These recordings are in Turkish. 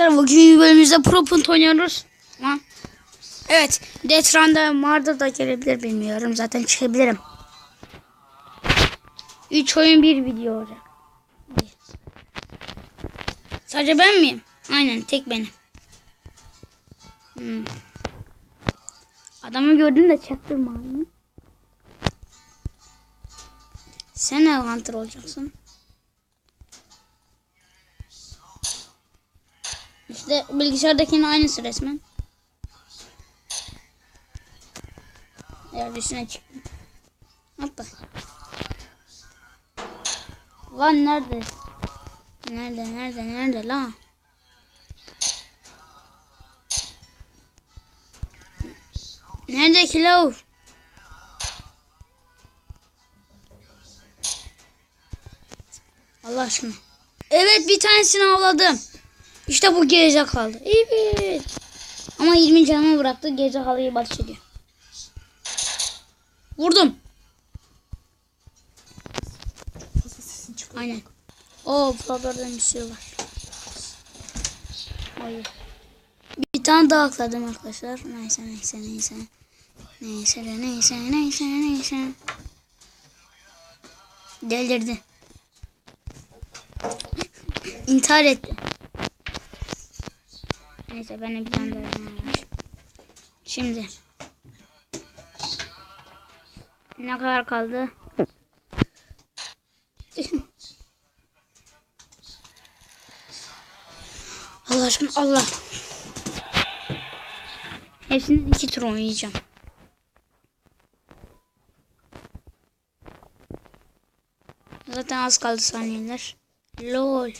Bugün bölümümüzde Pro Punt oynuyoruz. Ama evet, Detran'da Marda da gelebilir bilmiyorum. Zaten çıkabilirim. 3 oyun bir video olacak. Sadece ben miyim? Aynen tek benim. Hmm. Adamı gördüm de çaktırma. Sen hunter olacaksın? İşte bilgisayardakinin aynısı resmen. Eğer üstüne çıktım. Hoppa. Lan nerede? Nerede nerede nerede lan? Nerede kilo? Allah aşkına. Evet bir tanesini avladım. İşte bu gelecek kaldı. Evet. Ama 20 canımı bıraktı. Gece halıyı batış ediyor. Vurdum. Aynen. O Faber'den bir şey var. Hayır. Bir tane daha akladım arkadaşlar. Neyse neyse neyse. Neyse de neyse neyse neyse. Delirdi. İntihar etti. Neyse ben bir tane. Şimdi. Ne kadar kaldı? Allah aşkına Allah. Hepsini iki tur oynayacağım. Zaten az kaldı saniyeler. LOL.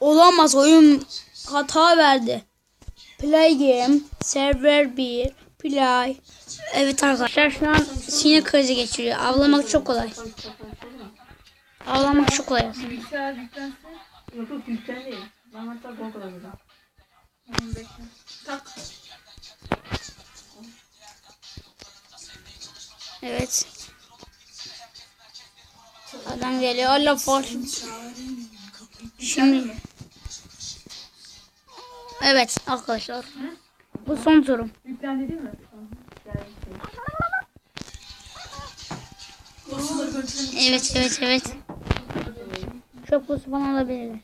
Olamaz oyun hata verdi. Play game, server 1, play. Evet arkadaşlar şu an sinir krizi geçiriyor. Avlamak çok kolay. Avlamak çok kolay. Yok yok. Evet. Adam geliyor. Allah. Şimdi. Evet arkadaşlar. Bu son turum. Yüklendi değil mi? Tamam. Geldi. Evet evet evet. Çok buz falan alabilirler.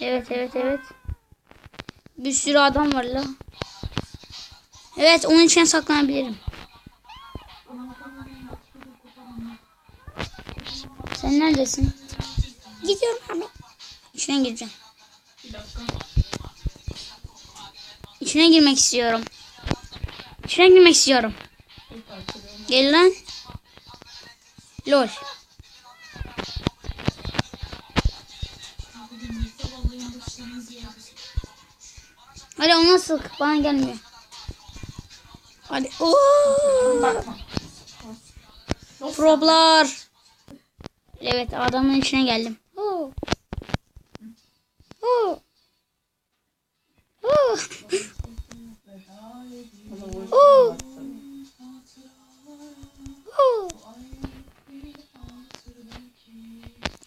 Evet evet evet. Bir sürü adam var la. Evet onun için saklanabilirim. Sen neredesin? Gidiyorum abi. İçine gireceğim. İçine girmek istiyorum. İçine girmek istiyorum. Gel lan. Lol. Hadi ona sık. Bana gelmiyor. Hadi. Oo. Problar. Evet adamın içine geldim. Oo. Oo. Oo. Oo. Oo.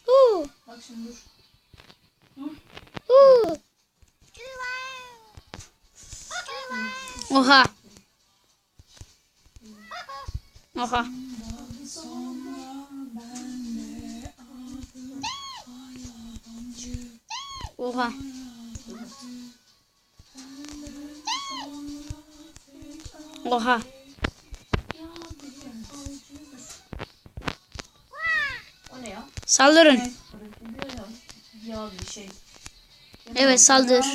Oo. Oo. Oha. Oha. Oha. Oha. Saldırın. Şey. Evet, saldır.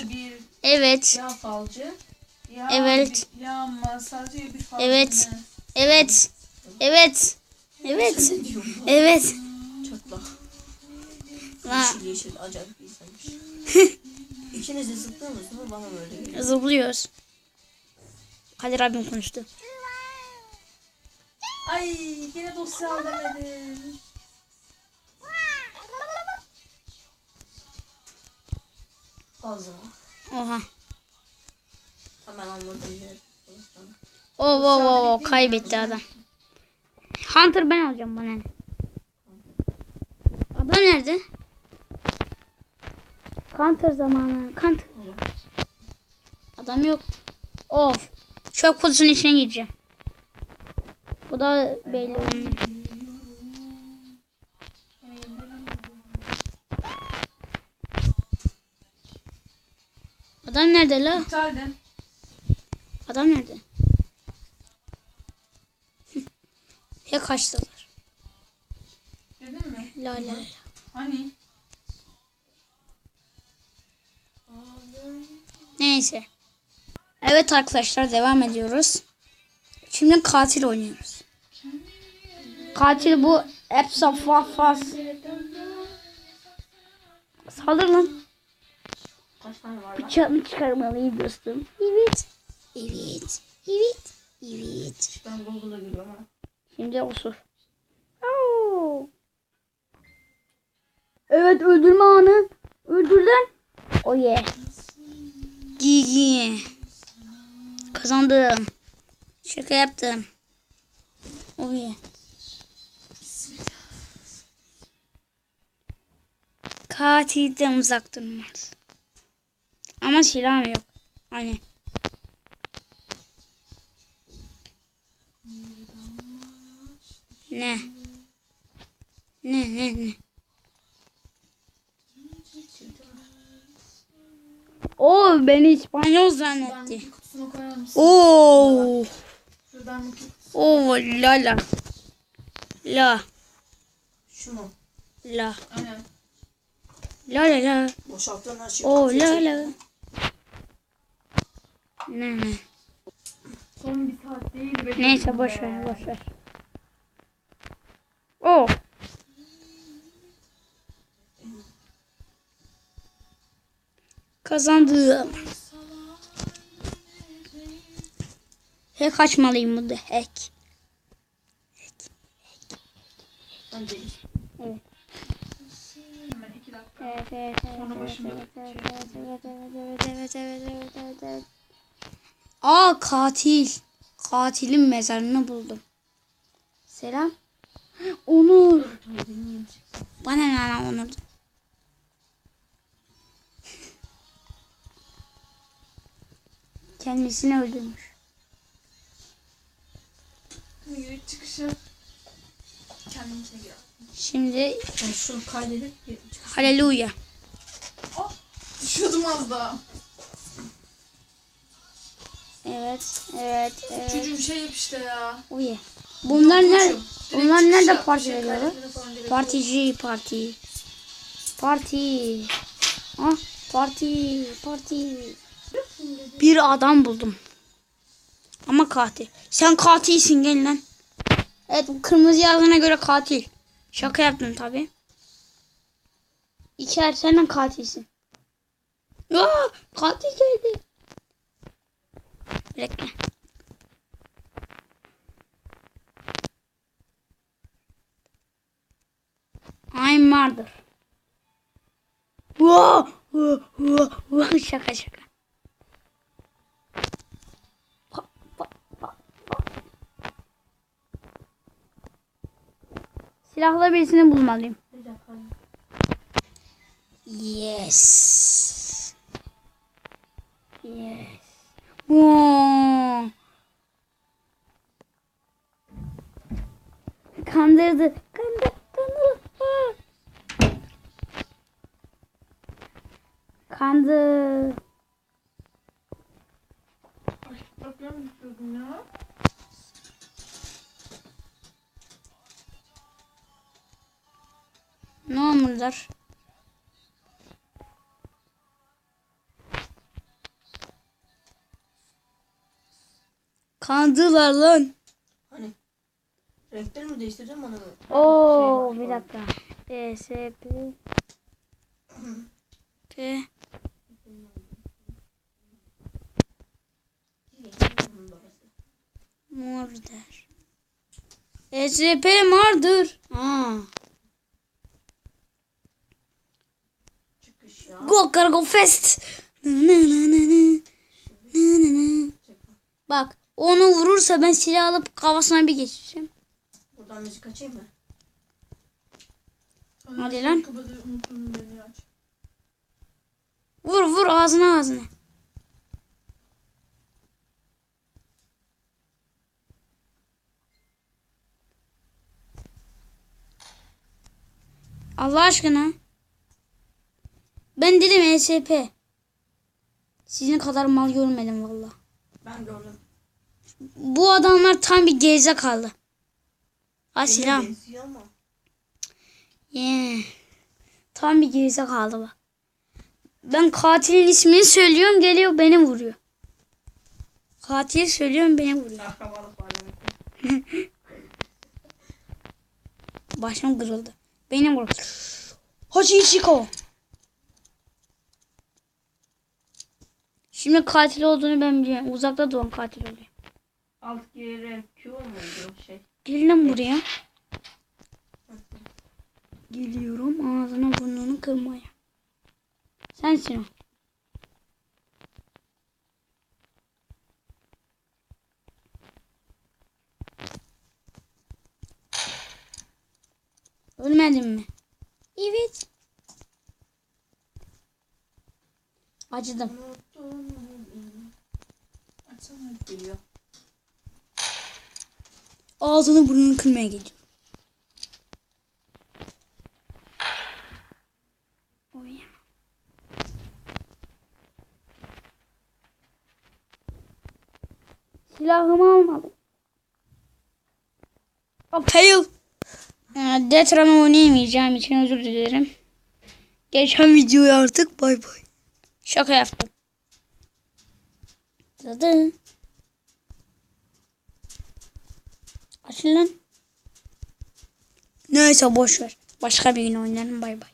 Evet. ya falcı. Ya Evet. Bir, ya falcı. Evet. ne? Evet. Evet. Evet. Evet. Çatla. Yeşil yeşil acayip bir insanmış. İkiniz de zıplıyor musunuz? Bana böyle geliyor. zıplıyoruz. Kadir abim konuştu. Ay yine dosya al demedim. Ağzıma. Oha. Hemen. Oo, oo, oo, oo, kaybetti adam. Hunter ben alacağım bana? Adam nerede? Hunter zamanı. Hunter. Adam yok. Of. Çöp kutusunun içine gireceğim. Bu da belli olmuyor. Adam nerede la? İptal de. Adam nerede? ya kaçtılar. Dedin mi? La la la. Hani? Neyse. Evet arkadaşlar devam ediyoruz. Şimdi katil oynuyoruz. Katil bu Epsa Fafas. Saldır lan. Kaç tane var lan? Bıçağımı çıkarmalıyım dostum. Evet. Evet. Evet. Evet. Ben Google'a giriyorum ha. Şimdi osur. Oo. Evet öldürme anı. Öldürdün. Oh yeah. Gigi. Kazandım. Şaka yaptım. Oh yeah. Katilden uzak durmaz. Ama silahım yok. Hani. Ne? Ne ne ne? Beni İspanyol zannetti. Kutusuna koyar mısın? Oo. Şuradan mı? Oo la la. La Şu mu? la. Aynen. La la la. Boşalttığın her şeyi. Oo kutuya la çek. la. Ne ne. Son bir saat değil. Neyse boş ver boş ver. Oo. kazandım. Hack açmalıyım burada. Hack. Hack. Hack. Evet. Aa katil. Katilin mezarını buldum. Selam. Onur. Bana ne lan Onur? Kendisini öldürmüş. Yürü çıkışı. Kendim içine gir. Şimdi Ben şunu kaydedip haleluya. Düşüyordum az daha. Evet, evet, evet. Çocuğum şey yap işte ya. Uye. Bunlar nerede? Direkt Bunlar nerede parti Şey yok. Partici parti. Parti. Ah parti parti. Bir adam buldum. Ama katil. Sen katilsin gel lan. Evet bu kırmızı yazdığına göre katil. Şaka yaptım tabi. İker senden katilsin. Ya katil geldi. Dakika. I'm murder. Wow, wow, wow, wow. Şaka şaka. Silahlı birisini bulmalıyım. Yes. Yes. Wow. Kandırdı. Kandır, kandırdı. Kandı. Ay, ben ya. Ne olurlar? Kandılar lan. Hani renkleri mi değiştireceğim bana? Oo şey bir dakika. PSP P Mordur. SCP mordur. Aa. Go Cargo Fest. Bak onu vurursa ben silah alıp kafasına bir geçeceğim. Burada Buradan müzik açayım mı? Hadi lan. Vur vur ağzına ağzına. Allah aşkına. Ben dedim ESP. Sizin kadar mal görmedim valla. Ben gördüm. Bu adamlar tam bir gerize kaldı. Ha silah. Yeah. Tam bir gerize kaldı bak. Ben katilin ismini söylüyorum geliyor beni vuruyor. Katil söylüyorum beni vuruyor. Başım kırıldı. Benim vurdu. Chico. Şimdi katil olduğunu ben biliyorum. Uzakta duran katil oluyor. Alt geri Q muydu o şey? Gel lan buraya. Geliyorum ağzına burnunu kırmaya. Sensin o. Ölmedin mi? Evet. Acıdım. Açsana. Geliyor. Ağzını burnunu kırmaya gidiyor. Oy. Silahımı almadım. Fail. Ee, Detran'ı oynayamayacağım için özür dilerim. Geçen videoyu artık bay bay. Şaka yaptım. Dadı. Açın lan. Neyse boş ver. Başka bir gün oynarım bay bay.